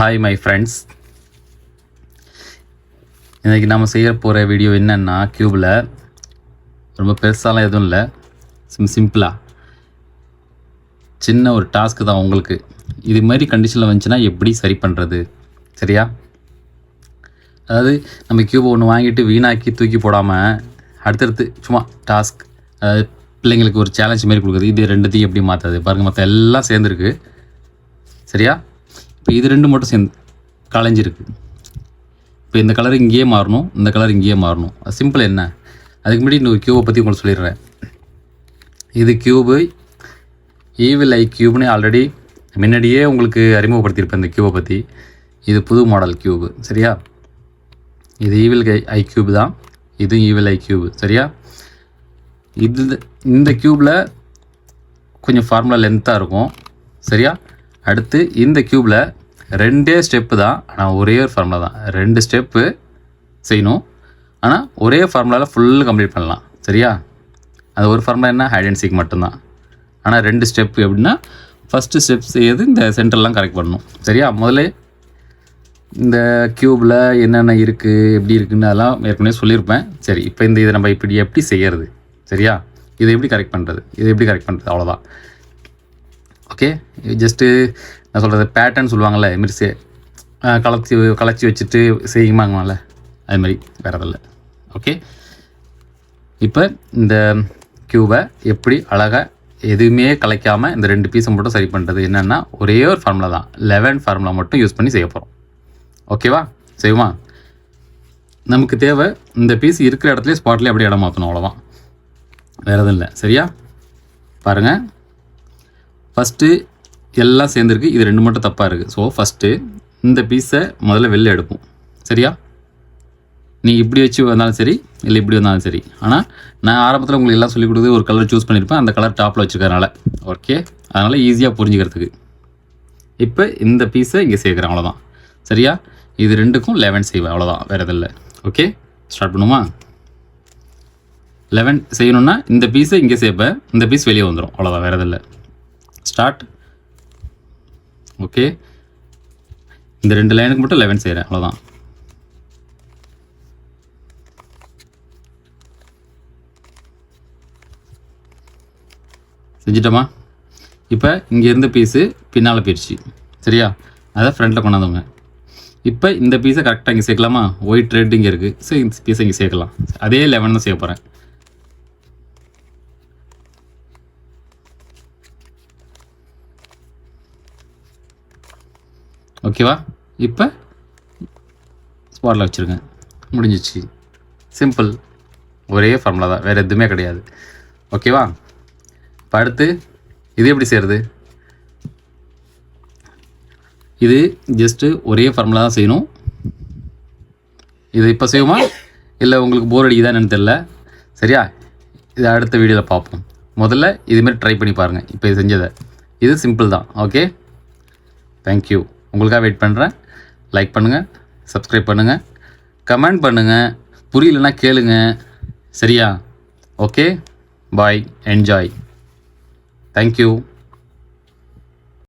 Hi my friends இன்றைக்கி நம்ம செய்ய போகிற வீடியோ என்னென்னா க்யூபில் ரொம்ப பெருசாலாம் எதுவும் இல்லை. சிம் சிம்பிளாக சின்ன ஒரு டாஸ்க்கு தான் உங்களுக்கு. இது மாதிரி கண்டிஷனில் வந்துச்சுன்னா எப்படி சரி பண்ணுறது சரியா? அதாவது நம்ம க்யூப் ஒன்று வாங்கிட்டு வீணாக்கி தூக்கி போடாமல் அடுத்தடுத்து சும்மா டாஸ்க் அதாவது பிள்ளைங்களுக்கு ஒரு சேலஞ்ச் மாதிரி கொடுக்குறது. இது ரெண்டுத்தையும் எப்படி மாற்றுறது பாருங்கள் மற்ற எல்லாம் சேர்ந்துருக்கு. சரியா? இப்போ இது ரெண்டு மட்டும் சேர்ந்து கலைஞ்சிருக்கு. இப்போ இந்த கலர் இங்கேயே மாறணும் இந்த கலர் இங்கேயே மாறணும். அது சிம்பிள் என்ன? அதுக்கு முன்னாடி இன்னொரு க்யூபை பற்றி உங்களுக்கு சொல்லிடுறேன். இது க்யூபு ஈவில் ஐ க்யூப்னு ஆல்ரெடி முன்னாடியே உங்களுக்கு அறிமுகப்படுத்தியிருப்பேன் இந்த க்யூபை பற்றி இது புது மாடல் க்யூபு சரியா? இது ஈவில் ஐ ஐ க்யூப் தான். இதுவும் ஈவில் ஐ க்யூப் சரியா? இது இந்த க்யூப்பில் கொஞ்சம் ஃபார்முலா லென்த்தாக இருக்கும் சரியா? அடுத்து இந்த க்யூப்பில் ரெண்டே ஸ்டெப்பு தான். ஆனால் ஒரே ஒரு ஃபார்முலா தான். ரெண்டு ஸ்டெப்பு செய்யணும். ஆனால் ஒரே ஃபார்முலாவில் ஃபுல்லு கம்ப்ளீட் பண்ணலாம். சரியா? அது ஒரு ஃபார்முலா என்ன? ஹைட் அண்ட் சீக் மட்டும்தான். ஆனால் ரெண்டு ஸ்டெப்பு எப்படின்னா ஃபஸ்ட்டு ஸ்டெப் செய்யறது இந்த சென்டர்லாம் கரெக்ட் பண்ணணும். சரியா? முதல்ல இந்த க்யூப்பில் என்னென்ன இருக்குது எப்படி இருக்குன்னு அதெல்லாம் ஏற்கனவே சொல்லியிருப்பேன். சரி இப்போ இந்த இதை நம்ம இப்படி எப்படி செய்யறது? சரியா? இதை எப்படி கரெக்ட் பண்ணுறது இதை எப்படி கரெக்ட் பண்ணுறது அவ்வளோதான் ஓகே ஜஸ்ட்டு நான் சொல்கிறது பேட்டர்ன் சொல்லுவாங்கள்ல இதுமாரி சே கலச்சி கலச்சி வச்சுட்டு செய்யுமாங்கல்ல அதுமாதிரி வேறு எதில்லை ஓகே இப்போ இந்த க்யூவை எப்படி அழகாக எதுவுமே கலைக்காமல் இந்த ரெண்டு பீஸை மட்டும் சரி பண்ணுறது என்னென்னா ஒரே ஒரு ஃபார்முலா தான். லெவன் ஃபார்முலா மட்டும் யூஸ் பண்ணி செய்ய போகிறோம் ஓகேவா செய்வோமா? நமக்கு தேவை இந்த பீஸ் இருக்கிற இடத்துல ஸ்பாட்லேயே அப்படியே இடம் மாற்றணும் அவ்வளோதான் வேறு எதுவும் இல்லை. சரியா? பாருங்கள் ஃபஸ்ட்டு எல்லாம் சேர்ந்துருக்கு. இது ரெண்டு மட்டும் தப்பாக இருக்குது ஸோ ஃபஸ்ட்டு இந்த பீஸை முதல்ல வெளில எடுப்போம். சரியா? நீ இப்படி வச்சு வந்தாலும் சரி இல்லை இப்படி வந்தாலும் சரி. ஆனால் நான் ஆரம்பத்தில் உங்களுக்கு எல்லாம் சொல்லிக் கொடுத்து ஒரு கலர் சூஸ் பண்ணியிருப்பேன் அந்த கலர் டாப்பில் வச்சுருக்கறனால ஓகே அதனால் ஈஸியாக புரிஞ்சுக்கிறதுக்கு. இப்போ இந்த பீஸை இங்கே சேர்க்குறேன். அவ்வளோதான் சரியா? இது ரெண்டுக்கும் லெவன் செய்வேன் அவ்வளோதான் வேறு எதுவும் இல்லை. ஓகே ஸ்டார்ட் பண்ணுமா? லெவன் செய்யணும்னா இந்த பீஸை இங்கே சேர்ப்பேன். இந்த பீஸ் வெளியே வந்துடும் அவ்வளோதான் வேறு எதுவும் ஸ்டார்ட் ஓகே. இந்த ரெண்டு லைனுக்கு மட்டும் லெவன் செய்கிறேன் அவ்வளோதான் செஞ்சிட்டோமா? இப்போ இங்கே இருந்த பீஸு பின்னால் போயிடுச்சு. சரியா? அதை ஃப்ரண்ட்டில் கொண்டாந்தவங்க இப்போ இந்த பீஸை கரெக்டாக இங்கே சேர்க்கலாமா? ஒயிட் ரெட் இங்கே இருக்குது ஸோ இந்த பீஸை இங்கே சேர்க்கலாம். அதே லெவன் தான் செய்ய போகிறேன் ஓகேவா? இப்போ ஸ்பாட்டில் வச்சுருங்க. முடிஞ்சிச்சு. சிம்பிள் ஒரே ஃபார்முலா தான். வேறு எதுவுமே கிடையாது. ஓகேவா? இப்போ அடுத்து இது எப்படி செய்கிறது இது ஜஸ்ட்டு ஒரே ஃபார்முலா தான் செய்யணும். இது இப்போ செய்வோமா? இல்லை உங்களுக்கு போர் அடிக்குதான்னு தெரில சரியா? இது அடுத்த வீடியோவில் பார்ப்போம். முதல்ல இதுமாரி ட்ரை பண்ணி பாருங்கள் இப்போ இது செஞ்சதை. இது சிம்பிள் தான். ஓகே தேங்க்யூ உங்களுக்காக வெயிட் பண்ணுறேன் லைக் பண்ணுங்கள் சப்ஸ்கிரைப் பண்ணுங்கள் கமெண்ட் பண்ணுங்கள் புரியலன்னா கேளுங்க. சரியா? Okay bye enjoy thank you